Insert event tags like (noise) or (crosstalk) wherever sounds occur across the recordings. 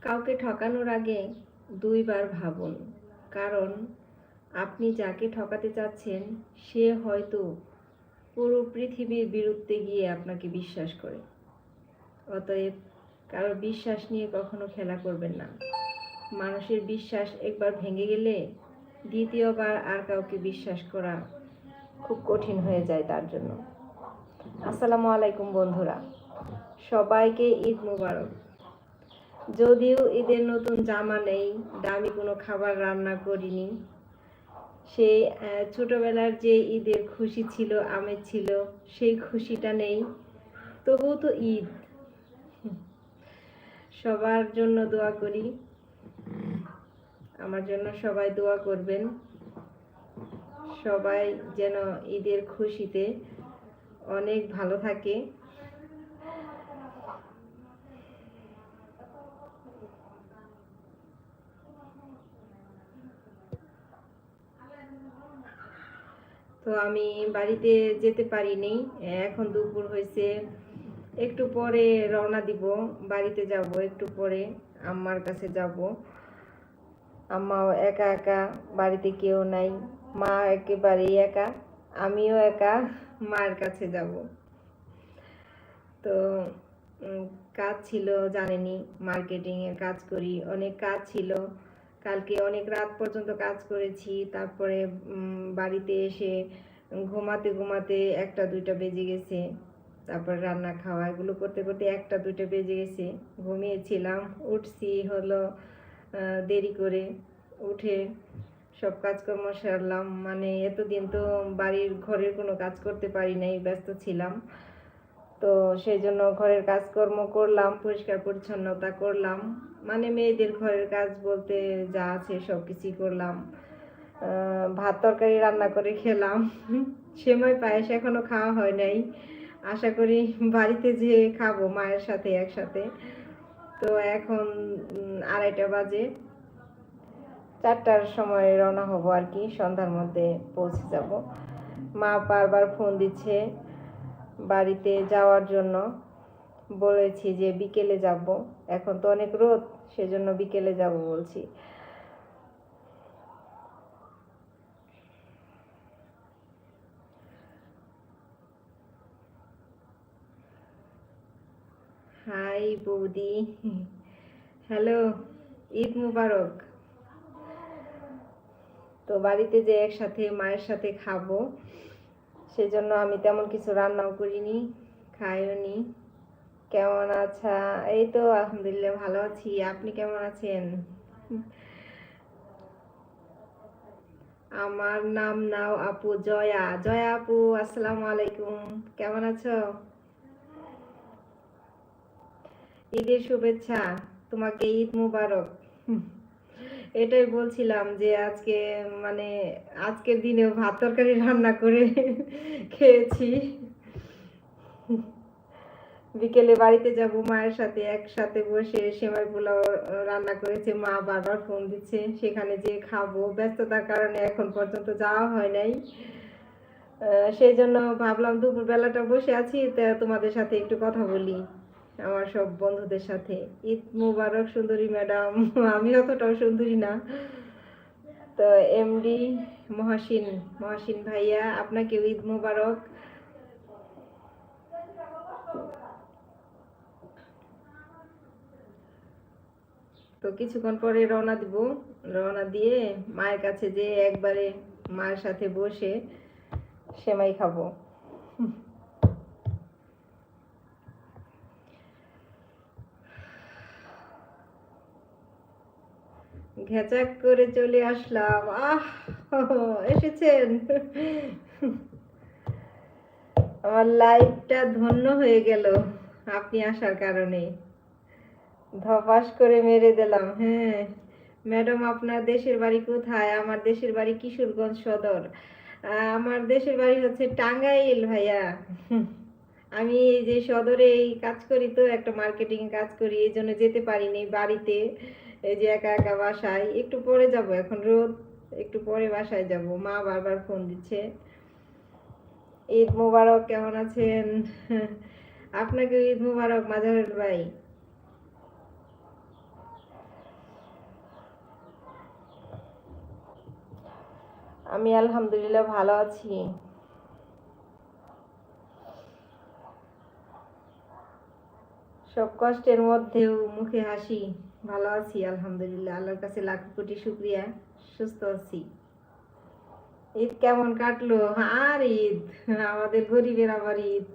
কাউকে ঠকানোর আগে দুইবার ভাবুন। কারণ আপনি যাকে ঠকাতে চাচ্ছেন, সে হয়তো পুরো পৃথিবীর বিরুদ্ধে গিয়ে আপনাকে বিশ্বাস করে। অতএব কারও বিশ্বাস নিয়ে কখনো খেলা করবেন না। মানুষের বিশ্বাস একবার ভেঙে গেলে দ্বিতীয়বার আর কাউকে বিশ্বাস করা খুব কঠিন হয়ে যায় তার জন্য। আসসালামু আলাইকুম বন্ধুরা। সবাইকে ঈদ মুবারক। যদিও ঈদের নতুন জামা নেই, দামি কোনো খাবার রান্না করিনি। সেই ছোটবেলার যে ঈদের খুশি ছিল, আমেজ ছিল, সেই খুশিটা নেই। তবুও তো ঈদ। সবার জন্য দোয়া করি। আমার জন্য সবাই দোয়া করবেন। সবাই যেন ঈদের খুশিতে অনেক ভালো থাকে। তো আমি বাড়িতে যেতে পারিনি। এখন দুপুর হয়েছে। একটু পরে রওনা দিব। বাড়িতে যাব একটু পরে। আম্মার কাছে যাব। আম্মাও একা একা বাড়িতে কেউ নাই। মা একেবারেই একা। আমিও একা মার কাছে যাব। তো কাজ ছিল, জানেনি। মার্কেটিং এর কাজ করি। অনেক কাজ ছিল। কালকে অনেক রাত পর্যন্ত কাজ করেছি, তারপরে বাড়িতে এসে ঘুমাতে ঘুমাতে একটা, দুইটা বেজে গেছে। তারপর রান্না খাওয়া এগুলো করতে করতে একটা, দুইটা বেজে গেছে। ঘুমিয়েছিলাম, উঠছি হলো দেরি করে উঠে সব কাজকর্ম সারলাম। মানে এতদিন তো বাড়ির ঘরের কোনো কাজ করতে পারি নাই, ব্যস্ত ছিলাম। তো সেই জন্য ঘরের কাজকর্ম করলাম, পরিষ্কার পরিচ্ছন্নতা করলাম। মানে মেয়েদের ঘরের কাজ বলতে যা আছে সব কিছুই করলাম। ভাত তরকারি রান্না করে খেলাম। সেময় পায়েস এখনও খাওয়া হয় নাই। আশা করি বাড়িতে যেয়ে খাব মায়ের সাথে একসাথে। তো এখন আড়াইটা বাজে। চারটার সময় রওনা হব আর কি, সন্ধ্যার মধ্যে পৌঁছে যাব। মা বারবার ফোন দিচ্ছে। বাড়িতে যাওয়ার জন্য বলেছি যে বিকেলে যাব। এখন তো অনেক রোদ, সেজন্য বিকেলে যাব বলছি। হাই বৌদি, হ্যালো, ঈদ মুবারক। তো বাড়িতে যে একসাথে মায়ের সাথে খাব সেজন্য আমি তেমন কিছু রান্নাও করিনি, খাইও নি। কেমন আছা? এই তো আলহামদুলিল্লাহ ভালো আছি। আপনি কেমন আছেন? আমার নাম নাও আপু জয়া। জয়া আপু, আসসালামু আলাইকুম। কেমন আছো? ঈদের শুভেচ্ছা। তোমাকে ঈদ মুবারক। এটাই বলছিলাম যে আজকে মানে আজকের দিনেও ভাত তরকারি রান্না করে খেয়েছি। বিকেলে বাড়িতে যাব, মায়ের সাথে একসাথে বসে সেমাই পোলাও রান্না করেছে, মা বারবার ফোন দিচ্ছে, সেখানে যে খাব। ব্যস্ততার কারণে এখন পর্যন্ত যাওয়া হয় নাই। সেই জন্য ভাবলাম দুপুর বেলাটা বসে আছি, তা তোমাদের সাথে একটু কথা বলি। আমার সব বন্ধুদের সাথে। ঈদ মুবারক সুন্দরী ম্যাডাম, আমি অতটাও সুন্দরী না। তো এমডি মহাসিন মহাসিন ভাইয়া আপনাকে ঈদ মুবারক। তো কিছুক্ষণ পরে রওনা দিব। রওনা দিয়ে মায়ের কাছে যে একবারে মায়ের সাথে বসে সেমাই খাব। ঘেচাক করে চলে আসলাম। আহ, এসেছেন। আমার লাইফটা ধন্য হয়ে গেল আপনি আসার কারণে। ধপাস করে মেরে দিলাম হ্যাঁ। ম্যাডাম, আপনার দেশের বাড়ি কোথায়? আমার দেশের বাড়ি কিশোরগঞ্জ সদর। আমার দেশের বাড়ি হচ্ছে টাঙ্গাইল, ভাইয়া। আমি এই যে সদরে এই কাজ করি তো, একটা মার্কেটিং কাজ করি, এই জন্য যেতে পারিনি বাড়িতে। এই যে একা একা বাসায়, একটু পরে যাব এখন রোদ, একটু পরে বাসায় যাব। মা বারবার ফোন দিচ্ছে। ঈদ মুবারক, কেমন আছেন? আপনাকে ঈদ মুবারক মাজারুল ভাই। আমি আলহামদুলিল্লাহ ভালো আছি। সব কষ্টের মধ্যেও মুখে হাসি। ভালো আছি, আলহামদুলিল্লাহ। আল্লাহর কাছে লাখ কোটি শুক্রিয়া। সুস্থ আছি। ঈদ কেমন কাটলো? আর ঈদ, আমাদের গরিবের আবার ঈদ।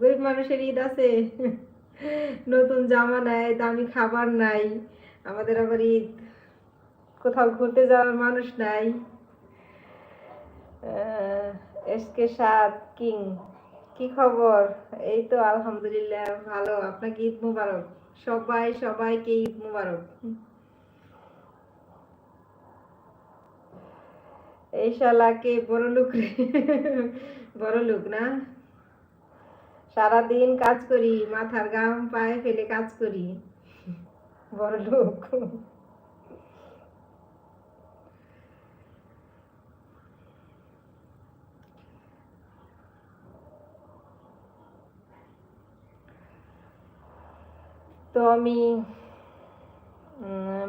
গরিব মানুষের ঈদ আছে। নতুন জামা নাই, দামি খাবার নাই, আমাদের আবার ঈদ। কোথাও ঘুরতে যাওয়ার মানুষ নাই। এসকে সাত কিং, কি খবর? এই তো আলহামদুলিল্লাহ, ভালো। আপনাকে ঈদ মুবারক? সবাই, সবাইকে ঈদ মুবারক। এই শালাকে বড় লোক রে, বড় লোক না? সারাদিন কাজ করি, মাথার গাম পায়ে ফেলে কাজ করি। বড় লোক। তো আমি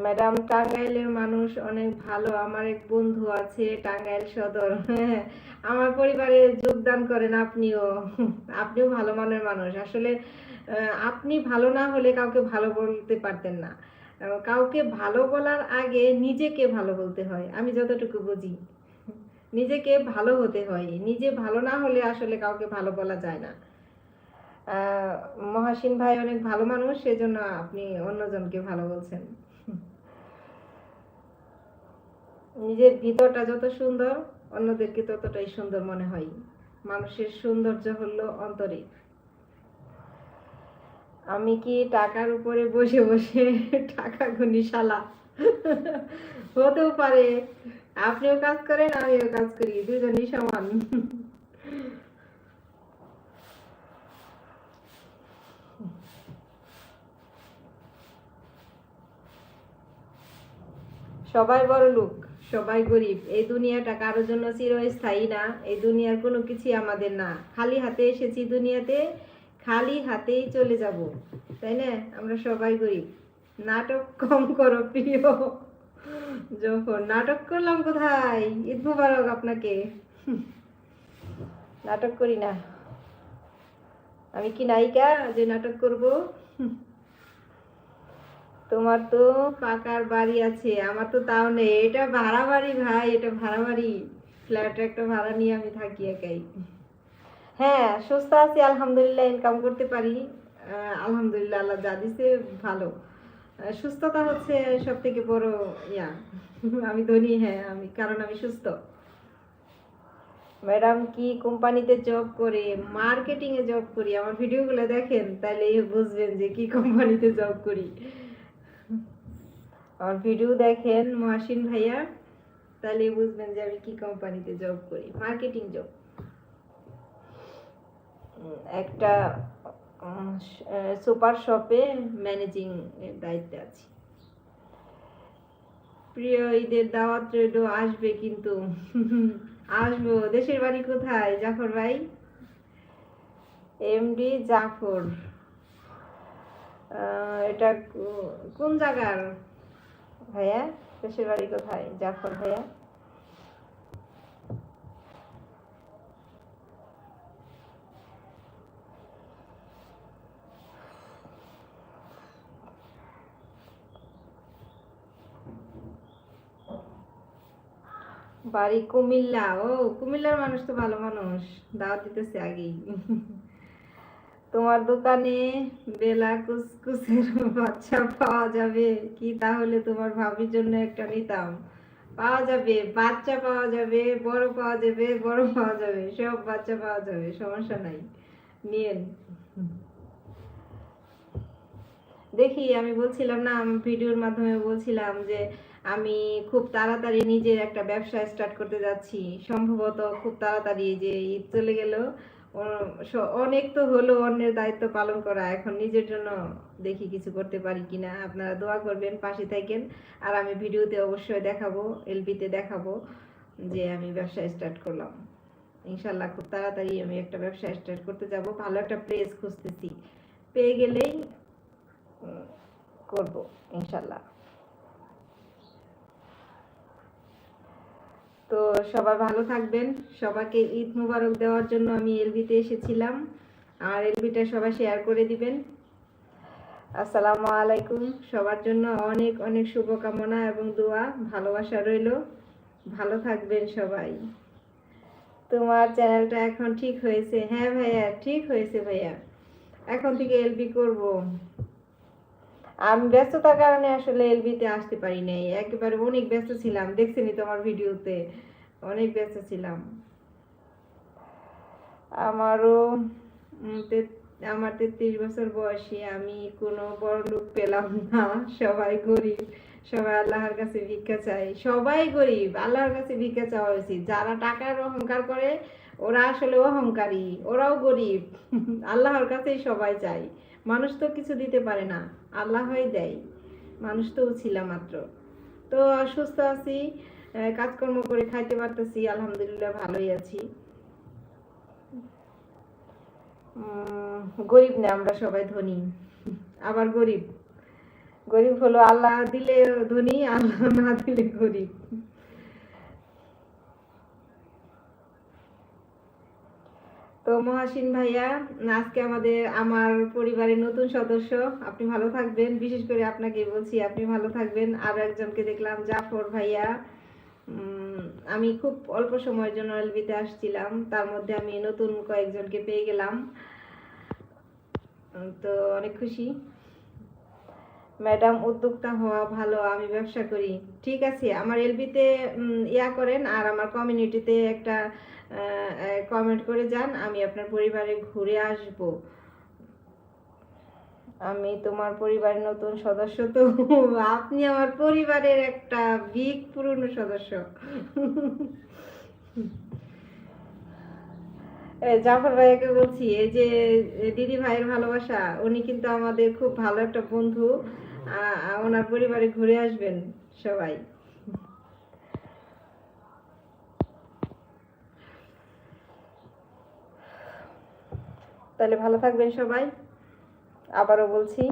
ম্যাডাম টাঙ্গাইলের মানুষ অনেক ভালো। আমার এক বন্ধু আছে টাঙ্গাইল সদর। (laughs) আমার পরিবারে যোগদান করেন আপনিও। (laughs) আপনিও ভালো মনের মানুষ। আসলে আপনি ভালো না হলে কাউকে ভালো বলতে পারতেন না। কাউকে ভালো বলার আগে নিজেকে ভালো বলতে হয়। আমি যতটুকু বুঝি। (laughs) নিজেকে ভালো হতে হয়। নিজে ভালো না হলে আসলে কাউকে ভালো বলা যায় না। মহাসিন ভাই অনেক ভালো মানুষ, সেজন্য আপনি অন্যজনকে ভালো বলছেন। নিজের ভিতরটা যত সুন্দর, অন্যদেরকে ততটাই সুন্দর মনে হয়। মানুষের সৌন্দর্য হলো অন্তরে। আমি কি টাকার উপরে বসে বসে টাকা গুনি শালা হতেও পারে। আপনিও কাজ করেন, আমিও কাজ করি, দুজনই সমান। সবাই বড় লোক, সবাই গরিব। এই দুনিয়াটা কারোর জন্য চিরস্থায়ী না, এই দুনিয়ার কোনো কিছুই আমাদের না। খালি হাতে এসেছি দুনিয়াতে, খালি হাতেই চলে যাব, তাই না? আমরা সবাই গরিব। নাটক কম করো, প্রিয় যখন নাটক করলাম কোথায়? ঈদ মুবারক আপনাকে। নাটক করি না। আমি কি নায়িকা যে নাটক করব? তোমার তো পাকার বাড়ি আছে, আমার তো তাও নেই। এটা ভাড়া বাড়ি ভাই, এটা ভাড়া বাড়ি। ফ্ল্যাট একটা ভাড়া নিয়ে আমি থাকি একাই। হ্যাঁ সুস্থ আছি, আলহামদুলিল্লাহ ইনকাম করতে পারি। আলহামদুলিল্লাহ, আল্লাহ যা দিছে, ভালো। সুস্থতা হচ্ছে সব থেকে বড় ইয়া। আমি ধনী হ্যাঁ আমি, কারণ আমি সুস্থ। ম্যাডাম কি কোম্পানিতে জব করে মার্কেটিং এ জব করি, আমার ভিডিওগুলো দেখেন তাহলে বুঝবেন যে কি কোম্পানিতে জব করি। আমার ভিডিও দেখেন মহাসিন ভাইয়া, তাহলে বুঝবেন যে আমি কি কোম্পানিতে জব করি মার্কেটিং জব একটা সুপার শপে ম্যানেজিং এর দায়িত্বে আছি। প্রিয় ঈদের দাওয়াত রইল, আসবে কিন্তু, আসব। দেশের বাড়ি কোথায়? জাফর ভাই? এমডি জাফর। এটা কোন জায়গার? ভাইয়া দেশের বাড়ি কোথায়? জাফর ভাইয়া। বাড়ি কুমিল্লা। ও, কুমিল্লার মানুষ তো ভালো মানুষ। দাওয়াত দিতেছে আগেই। তোমার দোকানে বেলা কুসকুসের বাচ্চা পাওয়া যাবে। কি তাহলে তোমার ভাবির জন্য একটা নিতাম? পাওয়া যাবে, বাচ্চা পাওয়া যাবে, বড় পাওয়া যাবে, বড় পাওয়া যাবে, সব বাচ্চা পাওয়া যাবে, সমস্যা নাই। নিয়েন। দেখি, আমি বলছিলাম না, আমি ভিডিওর মাধ্যমে বলছিলাম যে আমি খুব তাড়াতাড়ি নিজের একটা ব্যবসা স্টার্ট করতে যাচ্ছি। সম্ভবত খুব তাড়াতাড়ি যে ঈদ চলে গেল অনেক তো হলো, অন্যের দায়িত্ব পালন করা। এখন নিজের জন্য দেখি কিছু করতে পারি কিনা। আপনারা দোয়া করবেন, পাশে থাকেন। আর আমি ভিডিওতে অবশ্যই দেখাবো, এলবিতে দেখাবো যে আমি ব্যবসা স্টার্ট করলাম। ইনশাল্লাহ খুব তাড়াতাড়ি আমি একটা ব্যবসা স্টার্ট করতে যাব। ভালো একটা প্লেস খুঁজতেছি। পেয়ে গেলেই করব, ইনশাল্লাহ। তো সবাই ভালো থাকবেন। সবাইকে ঈদ মুবারক দেওয়ার জন্য আমি এলবিতে এসেছিলাম। আর এলবিটা সবাই শেয়ার করে দিবেন। আসসালামু আলাইকুম। সবার জন্য অনেক অনেক শুভকামনা এবং দোয়া। ভালোবাসা রইল। ভালো থাকবেন সবাই। তোমার চ্যানেলটা এখন ঠিক হয়েছে। হ্যাঁ ভাইয়া, ঠিক হয়েছে ভাইয়া। এখন থেকে এলবি করব। আমি ব্যস্ততার কারণে আসলে এলবিতে আসতে পারি নাই। একেবারে অনেক ব্যস্ত ছিলাম। দেখছিনি তোমার ভিডিওতে। অনেক ব্যস্ত ছিলাম। আমারও আমার তেত্রিশ বছর বয়সে। আমি কোনো বড় লোক পেলাম না। সবাই গরিব। সবাই আল্লাহর কাছে ভিক্ষা চাই সবাই গরিব। আল্লাহর কাছে ভিক্ষা চাওয়া উচিত। যারা টাকার অহংকার করে, ওরা আসলে অহংকারী। ওরাও গরিব। আল্লাহর কাছেই সবাই চাই মানুষ তো কিছু দিতে পারে না। আল্লাহই দেয়। মানুষ তো ছিলাম মাত্র। তো অসুস্থ আছি কাজকর্ম করে খাইতে পারতেছি, আলহামদুলিল্লাহ ভালোই আছি। গরিব না, আমরা সবাই ধনী। আবার গরিব। গরিব হলো আল্লাহ দিলে ধনী, আল্লাহ না দিলে গরিব। তো মহাসিন ভাইয়া, আজকে আমাদের আমার পরিবারের নতুন সদস্য, আপনি ভালো থাকবেন। বিশেষ করে আপনাকে বলছি, আপনি ভালো থাকবেন। আর একজনকে দেখলাম, জাফর ভাইয়া। আমি খুব অল্প সময়ের জন্য এলবিতে আসছিলাম। তার মধ্যে আমি নতুন কয়েকজনকে পেয়ে গেলাম। তো অনেক খুশি। ম্যাডাম উদ্যোক্তা হওয়া ভালো, আমি ব্যবসা করি। ঠিক আছে, আমার এলবিতে ইয়া করেন আর আমার কমিউনিটিতে একটা কমেন্ট করে যান, আমি আপনার পরিবারে ঘুরে আসব। আমি তোমার পরিবারের নতুন সদস্য তো, আপনি আমার পরিবারের একটা বিগ পুরনো সদস্য। জাফর ভাইয়াকে বলছি, এই যে দিদি ভাইয়ের ভালোবাসা, উনি কিন্তু আমাদের খুব ভালো একটা বন্ধু। ওনার পরিবারে ঘুরে আসবেন সবাই। তাহলে ভালো থাকবেন সবাই। আবারও বলছি।